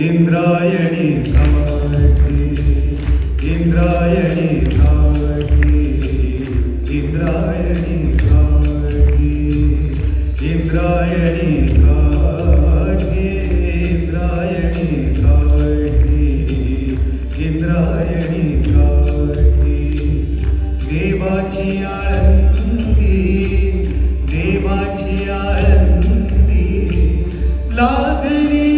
इंद्रायणी घाटी इंद्रायणी घाटी इंद्रायणी घाटी इंद्रायणी घाटी इंद्रायणी घाटी इंद्रायणी घाटी. देवाची आळंदी देवाची आळंदी, लागली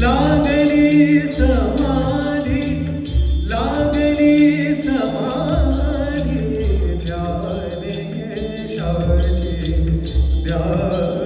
लागली समाधी लागली समाधी ध्याने शाची ध्यान